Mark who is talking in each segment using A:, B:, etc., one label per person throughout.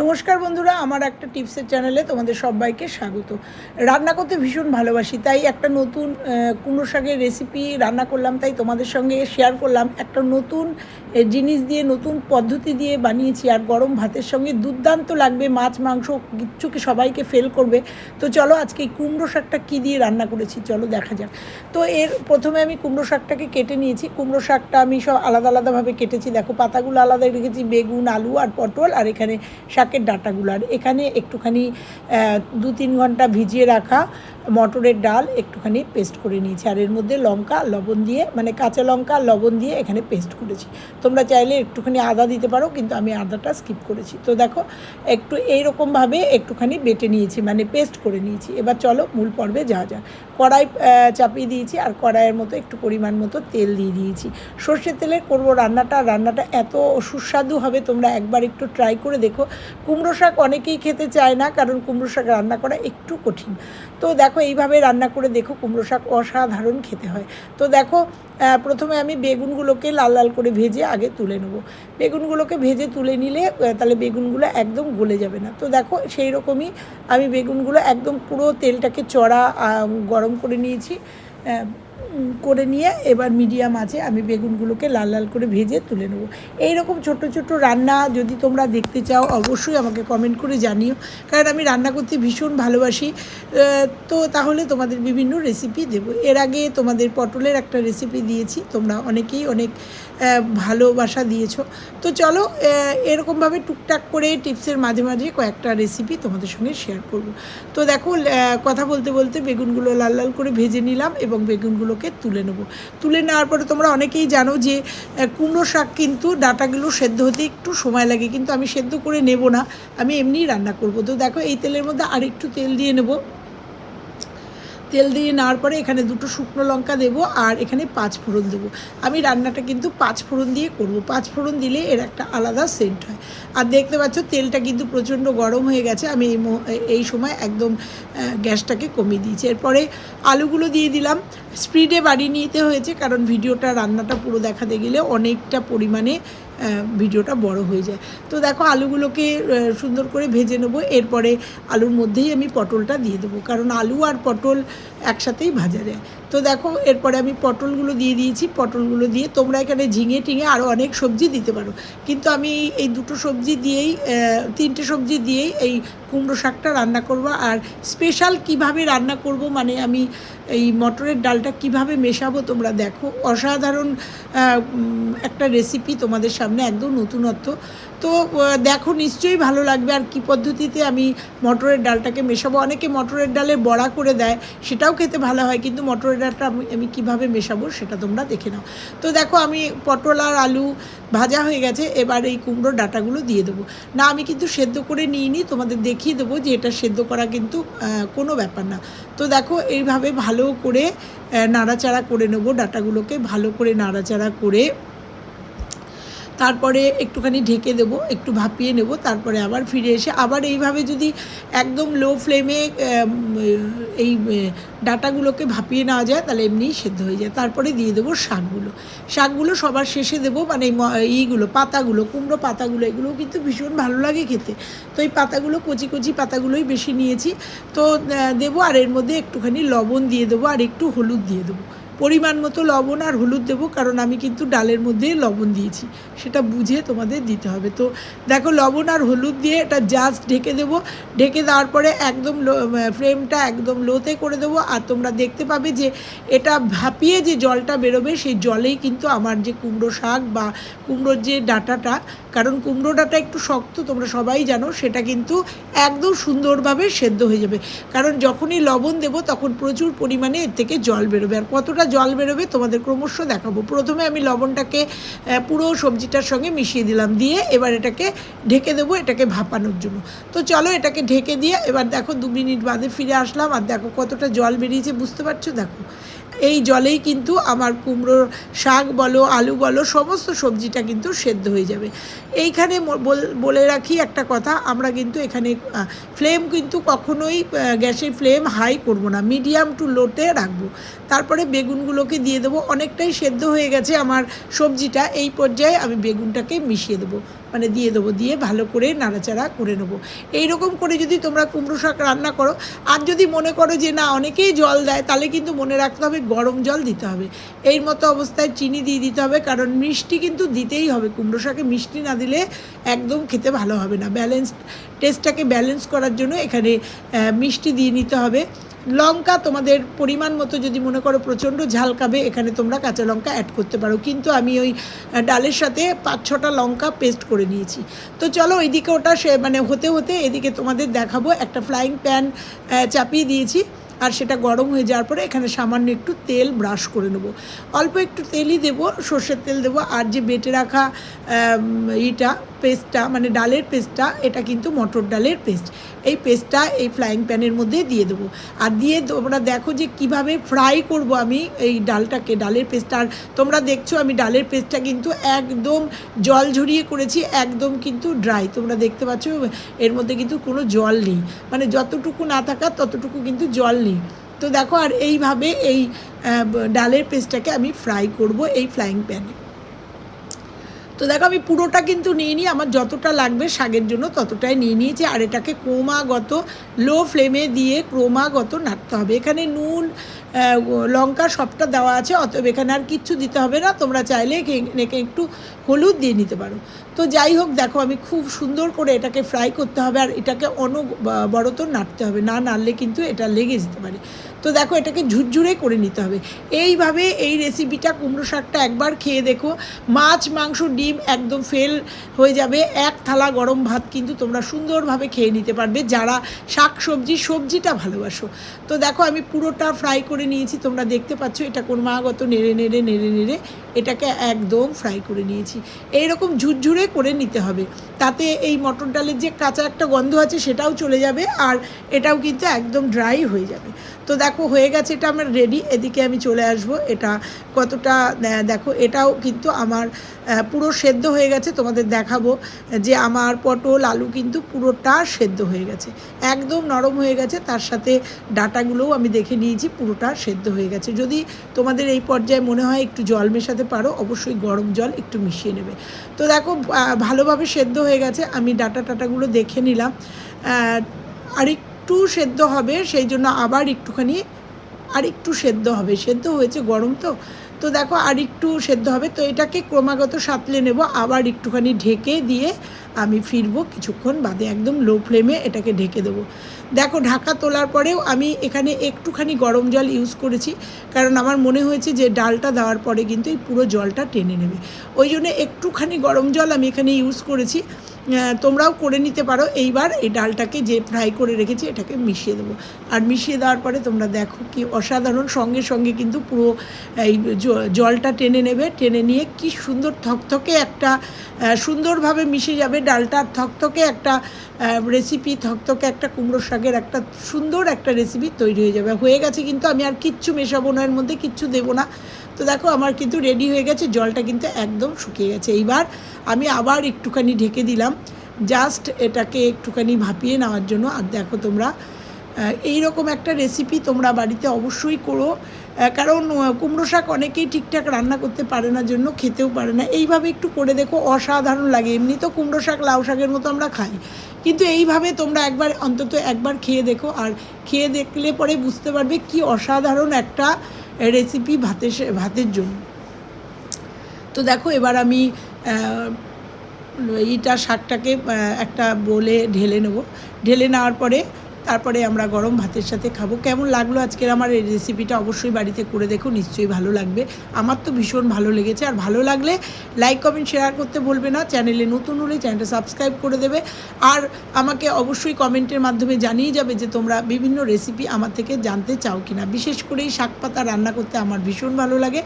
A: নমস্কার বন্ধুরা, আমার একটা টিপসের চ্যানেলে তোমাদের সবাইকে স্বাগত। রান্না করতে ভীষণ ভালোবাসি, তাই একটা নতুন কুমড়ো শাকের রেসিপি রান্না করলাম, তাই তোমাদের সঙ্গে শেয়ার করলাম। একটা নতুন জিনিস দিয়ে, নতুন পদ্ধতি দিয়ে বানিয়েছি আর গরম ভাতের সঙ্গে দুর্দান্ত লাগবে। মাছ, মাংস কিচ্ছুকে সবাইকে ফেল করবে। তো চলো আজকে কুমড়ো শাকটা কী দিয়ে রান্না করেছি চলো দেখা যাক। তো এর প্রথমে আমি কুমড়ো শাকটাকে কেটে নিয়েছি। কুমড়ো শাকটা আমি সব আলাদা আলাদাভাবে কেটেছি। দেখো, পাতাগুলো আলাদা রেখেছি, বেগুন, আলু আর পটল আর এখানে শাকের ডাঁটাগুলো। আর এখানে একটুখানি দু তিন ঘণ্টা ভিজিয়ে রাখা মটরের ডাল একটুখানি পেস্ট করে নিয়েছি। আর এর মধ্যে লঙ্কা, লবণ দিয়ে মানে কাঁচা লঙ্কা, লবণ দিয়ে এখানে পেস্ট করেছি। তোমরা চাইলে একটুখানি আদা দিতে পারো, কিন্তু আমি আদাটা স্কিপ করেছি। তো দেখো, একটু এইরকমভাবে একটুখানি বেটে নিয়েছি মানে পেস্ট করে নিয়েছি। এবার চলো মূল পর্বে যা যা কড়াই চাপিয়ে দিয়েছি আর কড়াইয়ের মতো একটু পরিমাণ মতো তেল দিয়ে দিয়েছি। সর্ষের তেলে করব রান্নাটা। রান্নাটা এত সুস্বাদু হবে, তোমরা একবার একটু ট্রাই করে দেখো। কুমড়ো শাক অনেকেই খেতে চায় না, কারণ কুমড়ো শাক রান্না করা একটু কঠিন। তো দেখো এইভাবে রান্না করে দেখো কুমড়ো শাক অসাধারণ খেতে হয়। তো দেখো প্রথমে আমি বেগুনগুলোকে লাল লাল করে ভেজে আগে তুলে নেব। বেগুনগুলোকে ভেজে তুলে নিলে তাহলে বেগুনগুলো একদম গলে যাবে না। তো দেখো, সেই রকমই আমি বেগুনগুলো একদম পুরো তেলটাকে চড়া গরম করে নিয়েছি। করে নিয়ে এবার মিডিয়াম আছে, আমি বেগুনগুলোকে লাল লাল করে ভেজে তুলে নেব। এইরকম ছোট ছোট রান্না যদি তোমরা দেখতে চাও, অবশ্যই আমাকে কমেন্ট করে জানিও। কারণ আমি রান্না করতে ভীষণ ভালোবাসি। তো তাহলে তোমাদের বিভিন্ন রেসিপি দেবো। এর আগে তোমাদের পটলের একটা রেসিপি দিয়েছি, তোমরা অনেকেই অনেক ভালোবাসা দিয়েছ। তো চলো এরকমভাবে টুকটাক করে টিপসের মাঝে মাঝে কয়েকটা রেসিপি তোমাদের সঙ্গে শেয়ার করব। তো দেখো কথা বলতে বলতে বেগুনগুলো লাল লাল করে ভেজে নিলাম এবং বেগুনগুলোকে তুলে নেব। তুলে নেওয়ার পরে তোমরা অনেকেই জানো যে কুমড়ো শাক কিন্তু ডাটাগুলো সেদ্ধ হতে একটু সময় লাগে, কিন্তু আমি সেদ্ধ করে নেব না। আমি এমনিই রান্না করব। তো দেখো এই তেলের মধ্যে আরেকটু তেল দিয়ে নেব। তেল দিয়ে নেওয়ার পরে এখানে দুটো শুকনো লঙ্কা দেবো আর এখানে পাঁচ ফোড়ন দেবো। আমি রান্নাটা কিন্তু পাঁচ ফোড়ন দিয়ে করব। পাঁচ ফোড়ন দিলে এর একটা আলাদা সেন্ট হয়। আর দেখতে পাচ্ছ, তেলটা কিন্তু প্রচণ্ড গরম হয়ে গেছে। আমি এই সময় একদম গ্যাসটাকে কমিয়ে দিয়েছি। এরপরে আলুগুলো দিয়ে দিলাম। স্পিডে বাড়িয়ে নিতে হয়েছে, কারণ ভিডিওটা, রান্নাটা পুরো দেখাতে গেলে অনেকটা পরিমাণে ভিডিওটা বড় হয়ে যায়। তো দেখো, আলুগুলোকে সুন্দর করে ভেজে নেব। এরপরে আলুর মধ্যেই আমি পটলটা দিয়ে দেবো। কারণ আলু আর পটল একসাথেই ভাজা যায়। তো দেখো, এরপরে আমি পটলগুলো দিয়ে দিয়েছি। পটলগুলো দিয়ে তোমরা এখানে ঝিঙে টিঙে আরও অনেক সবজি দিতে পারো। কিন্তু আমি এই- দুটো সবজি দিয়েই তিনটে সবজি দিয়েই এই কুমড়ো শাকটা রান্না করব। আর স্পেশাল কীভাবে রান্না করব মানে আমি এই মটরের ডালটা কীভাবে মেশাবো তোমরা দেখো। অসাধারণ একটা রেসিপি তোমাদের সামনে একদম নতুনত্ব। তো দেখো, নিশ্চয়ই ভালো লাগবে। আর কি পদ্ধতিতে আমি মটরের ডালটাকে মেশাবো? অনেকে মটরের ডালে বড়া করে দেয়, সেটাও খেতে ভালো হয়, কিন্তু মটরের ডালটা আমি আমি কীভাবে মেশাবো সেটা তোমরা দেখে নাও। তো দেখো, আমি পটল আর আলু ভাজা হয়ে গেছে, এবার এই কুমড়োর ডাটাগুলো দিয়ে দেবো। না, আমি কিন্তু সেদ্ধ করে নিইনি, তোমাদের দেখিয়ে দেবো যে এটা সেদ্ধ করা কিন্তু কোনো ব্যাপার না। তো দেখো, এইভাবে ভালো করে নাড়াচাড়া করে নেব ডাটাগুলোকে, ভালো করে নাড়াচাড়া করে তারপরে একটুখানি ঢেকে দেবো, একটু ভাপিয়ে নেব, তারপরে আবার ফিরে এসে আবার এইভাবে যদি একদম লো ফ্লেমে এই ডাটাগুলোকে ভাপিয়ে নেওয়া যায়, তাহলে এমনিই সেদ্ধ হয়ে যায়। তারপরে দিয়ে দেবো শাকগুলো। শাকগুলো সবার শেষে দেবো মানে এইগুলো, পাতাগুলো, কুমড়ো পাতাগুলো, এগুলো কিন্তু ভীষণ ভালো লাগে খেতে। তো এই পাতাগুলো, কচি কচি পাতাগুলোই বেশি নিয়েছি। তো দেবো আর এর মধ্যে একটুখানি লবণ দিয়ে দেবো আর একটু হলুদ দিয়ে দেবো। পরিমাণ মতো লবণ আর হলুদ দেবো, কারণ আমি কিন্তু ডালের মধ্যে লবণ দিয়েছি। সেটা বুঝে তোমাদের দিতে হবে। তো দেখো, লবণ আর হলুদ দিয়ে এটা জাস্ট ঢেকে দেবো। ঢেকে দেওয়ার পরে একদম ফ্লেমটা একদম লোতে করে দেবো। আর তোমরা দেখতে পাবে যে এটা ভাপিয়ে যে জলটা বেরোবে, সেই জলেই কিন্তু আমার যে কুমড়ো শাক বা কুমড়োর যে ডাঁটাটা, কারণ কুমড়ো ডাঁটা একটু শক্ত, তোমরা সবাই জানো, সেটা কিন্তু একদম সুন্দরভাবে সেদ্ধ হয়ে যাবে। কারণ যখনই লবণ দেবো, তখন প্রচুর পরিমাণে এর থেকে জল বেরোবে। আর কতটা জল বেরোবে, তোমাদের ক্রমশ দেখাবো। প্রথমে আমি লবণটাকে পুরো সবজিটার সঙ্গে মিশিয়ে দিলাম দিয়ে এবার এটাকে ঢেকে দেবো, এটাকে ভাপানোর জন্য। তো চলো এটাকে ঢেকে দিয়ে এবার দেখো দু মিনিট বাদে ফিরে আসলাম আর দেখো কতটা জল বেরিয়েছে, বুঝতে পারছ? দেখো, এই জলেই কিন্তু আমার কুমড়োর শাক বলো, আলু বলো, সমস্ত সবজিটা কিন্তু সেদ্ধ হয়ে যাবে। এইখানে বল- রাখি একটা কথা, আমরা কিন্তু এখানে ফ্লেম কিন্তু কখনোই গ্যাসের ফ্লেম হাই করব না, মিডিয়াম টু লোতে রাখব। তারপরে বেগুনগুলোকে দিয়ে দেবো। অনেকটাই সেদ্ধ হয়ে গেছে আমার সবজিটা। এই পর্যায়ে আমি বেগুনটাকে মিশিয়ে দেবো। মানে দিয়ে দেবো, দিয়ে ভালো করে নাড়াচাড়া করে নেব। এইরকম করে যদি তোমরা কুমড়ো শাক রান্না করো, আর যদি মনে করো যে না, অনেকেই জল দেয়, তাহলে কিন্তু মনে রাখতে হবে গরম জল দিতে হবে। এই মতো অবস্থায় চিনি দিয়ে দিতে হবে, কারণ মিষ্টি কিন্তু দিতেই হবে। কুমড়ো শাকে মিষ্টি না দিলে একদম খেতে ভালো হবে না। ব্যালেন্স টেস্টটাকে ব্যালেন্স করার জন্য এখানে মিষ্টি দিয়ে নিতে হবে। লঙ্কা তোমাদের পরিমাণ মতো যদি মনে করো প্রচণ্ড ঝাল খাবে, এখানে তোমরা কাঁচা লঙ্কা অ্যাড করতে পারো। কিন্তু আমি ওই ডালের সাথে পাঁচ ছটা লঙ্কা পেস্ট করে নিয়েছি। তো চলো ওইদিকে ওটা সে মানে হতে হতে এদিকে তোমাদের দেখাবো। একটা ফ্লাইং প্যান চাপিয়ে দিয়েছি। আর সেটা গরম হয়ে যাওয়ার পরে এখানে সামান্য একটু তেল ব্রাশ করে নেব। অল্প একটু তেলই দেবো, সর্ষের তেল দেবো। আর যে বেটে রাখা ইটা পেস্টটা মানে ডালের পেস্টটা, এটা কিন্তু মটর ডালের পেস্ট। এই পেস্টটা এই ফ্রাইং প্যানের মধ্যে দিয়ে দেবো। আর দিয়ে তোমরা দেখো যে কীভাবে ফ্রাই করব আমি এই ডালটাকে, ডালের পেস্টটা। আর তোমরা দেখছ আমি ডালের পেস্টটা কিন্তু একদম জল ঝরিয়ে করেছি, একদম কিন্তু ড্রাই তোমরা দেখতে পাচ্ছ এর মধ্যে কিন্তু কোনো জল নেই। মানে যতটুকু না থাকা ততটুকু কিন্তু জল নেই। তো দেখো আর এইভাবে এই ডালের পেস্টটাকে আমি ফ্রাই করব এই ফ্রাইং প্যানে তো দেখো, আমি পুরোটা কিন্তু নিয়ে নিই, আমার যতটা লাগবে শাকের জন্য ততটাই নিয়ে নিয়েছি, আর এটাকে ক্রমাগত লো ফ্লেমে দিয়ে ক্রমাগত নাড়তে হবে। এখানে নুন লঙ্কা সবটা দেওয়া আছে, অতএব এখানে আর কিচ্ছু দিতে হবে না, তোমরা চাইলে একে- একে একটু হলুদ দিয়ে নিতে পারো। তো যাই হোক, দেখো, আমি খুব সুন্দর করে এটাকে ফ্রাই করতে হবে, আর এটাকে অনবরত নাড়তে হবে, না নাড়লে কিন্তু এটা লেগে যেতে পারে। তো দেখো এটাকে ঝুরঝুরে করে নিতে হবে। এইভাবে এই রেসিপিটা কুমড়ো শাকটা একবার খেয়ে দেখো, মাছ, মাংস, ডিম একদম ফেল হয়ে যাবে। এক থালা গরম ভাত কিন্তু তোমরা সুন্দরভাবে খেয়ে নিতে পারবে। যারা শাক সবজি, সবজিটা ভালোবাসো। তো দেখো আমি পুরোটা ফ্রাই করে নিয়েছি, তোমরা দেখতে পাচ্ছ এটা ক্রমাগত নেড়ে নেড়ে নেড়ে নেড়ে এটাকে একদম ফ্রাই করে নিয়েছি। এইরকম ঝুরঝুরে করে নিতে হবে। তাতে এই মটর ডালের যে কাঁচা একটা গন্ধ আছে সেটাও চলে যাবে আর এটাও কিন্তু একদম ড্রাই হয়ে যাবে। তো দেখো হয়ে গেছে এটা আমার রেডি এদিকে আমি চলে আসব। এটা কতটা দেখো এটাও কিন্তু আমার পুরো সেদ্ধ হয়ে গেছে তোমাদের দেখাবো যে আমার পটল আলু কিন্তু পুরোটা সেদ্ধ হয়ে গেছে। একদম নরম হয়ে গেছে তার সাথে ডাটাগুলোও আমি দেখে নিয়েছি পুরোটা সেদ্ধ হয়ে গেছে। যদি তোমাদের এই পর্যায়ে মনে হয় একটু জল মেশাতে পারো অবশ্যই গরম জল একটু মিশিয়ে নেবে। তো দেখো ভালোভাবে সেদ্ধ হয়ে গেছে আমি ডাটা টাটাগুলো দেখে নিলাম। আহ, আর একটু সেদ্ধ হবে, সেই জন্য আবার একটুখানি আর একটু সেদ্ধ হবে। সেদ্ধ হয়েছে গরম তো তো দেখো আর একটু সেদ্ধ হবে। তো এটাকে ক্রমাগত সাঁতলে নেব, আবার একটুখানি ঢেকে দিয়ে আমি ফিরবো কিছুক্ষণ বাদে একদম লো ফ্লেমে এটাকে ঢেকে দেবো। দেখো ঢাকা তোলার পরেও আমি এখানে একটুখানি গরম জল ইউজ করেছি, কারণ আমার মনে হয়েছে যে ডালটা দেওয়ার পরে কিন্তু এই পুরো জলটা টেনে নেবে। ওই জন্য একটুখানি গরম জল আমি এখানে ইউজ করেছি। তোমরাও করে নিতে পারো। এইবার এই ডালটাকে যে ফ্রাই করে রেখেছি, এটাকে মিশিয়ে দেবো। আর মিশিয়ে দেওয়ার পরে তোমরা দেখো কি অসাধারণ। সঙ্গে সঙ্গে কিন্তু পুরো এই জলটা টেনে নেবে। টেনে নিয়ে কি সুন্দর থকথকে একটা সুন্দরভাবে মিশে যাবে ডালটা। থকথকে একটা রেসিপি থকথকে একটা কুমড়ো শাকের একটা সুন্দর একটা রেসিপি তৈরি হয়ে যাবে। হয়ে গেছে কিন্তু আমি আর কিচ্ছু মেশাবো না, এর মধ্যে কিচ্ছু দেবো না। তো দেখো, আমার কিন্তু রেডি হয়ে গেছে, জলটা কিন্তু একদম শুকিয়ে গেছে। এইবার আমি আবার একটুখানি ঢেকে দিলাম জাস্ট এটাকে একটুখানি ভাপিয়ে নেওয়ার জন্য। আর দেখো তোমরা এই রকম একটা রেসিপি তোমরা বাড়িতে অবশ্যই করো। কারণ কুমড়ো শাক অনেকেই ঠিকঠাক রান্না করতে পারে না, জন্য খেতেও পারে না। এইভাবে একটু করে দেখো, অসাধারণ লাগে। এমনি তো কুমড়ো শাক, লাউ শাকের মতো আমরা খাই। কিন্তু এইভাবে তোমরা একবার, অন্তত একবার খেয়ে দেখো। আর খেয়ে দেখলে পরে বুঝতে পারবে কি অসাধারণ একটা রেসিপি ভাতের ভাতের জন্য। তো দেখো, এবার আমি এইটা শাকটাকে একটা বলে ঢেলে নেব। ঢেলে নেওয়ার পরে তারপরে আমরা গরম ভাতের সাথে খাব। কেমন লাগল আজকের আমার এই রেসিপিটা অবশ্যই বাড়িতে করে দেখো, নিশ্চয়ই ভালো লাগবে। আমার তো ভীষণ ভালো লেগেছে। আর ভালো লাগলে লাইক কমেন্ট শেয়ার করতে বলবে না। চ্যানেলে নতুন হলে চ্যানেলটা সাবস্ক্রাইব করে দেবে। আর আমাকে অবশ্যই কমেন্টের মাধ্যমে জানিয়ে যাবে যে তোমরা বিভিন্ন রেসিপি আমার থেকে জানতে চাও কি না বিশেষ করে এই শাক পাতা রান্না করতে আমার ভীষণ ভালো লাগে।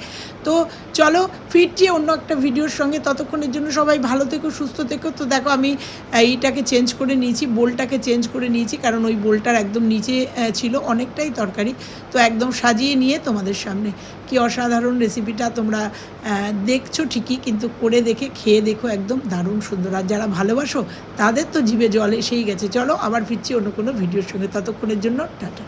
A: তো চলো, ফিরছি অন্য একটা ভিডিওর সঙ্গে। ততক্ষণের জন্য সবাই ভালো থেকো, সুস্থ থেকো। তো দেখো, আমি এইটাকে চেঞ্জ করে নিয়েছি বোলটাকে চেঞ্জ করে নিয়েছি। কারণ ওই বোলটার একদম নিচে ছিল অনেকটাই তরকারি। তো একদম সাজিয়ে নিয়ে তোমাদের সামনে। কি অসাধারণ রেসিপিটা তোমরা দেখছ ঠিকই, কিন্তু করে দেখে, খেয়ে দেখো একদম দারুণ সুন্দর। আর যারা ভালোবাসো, তাদের তো জীবে জল এসেই গেছে। চলো আবার ফিরছি অন্য কোনো ভিডিওর সঙ্গে। ততক্ষণের জন্য টাটা।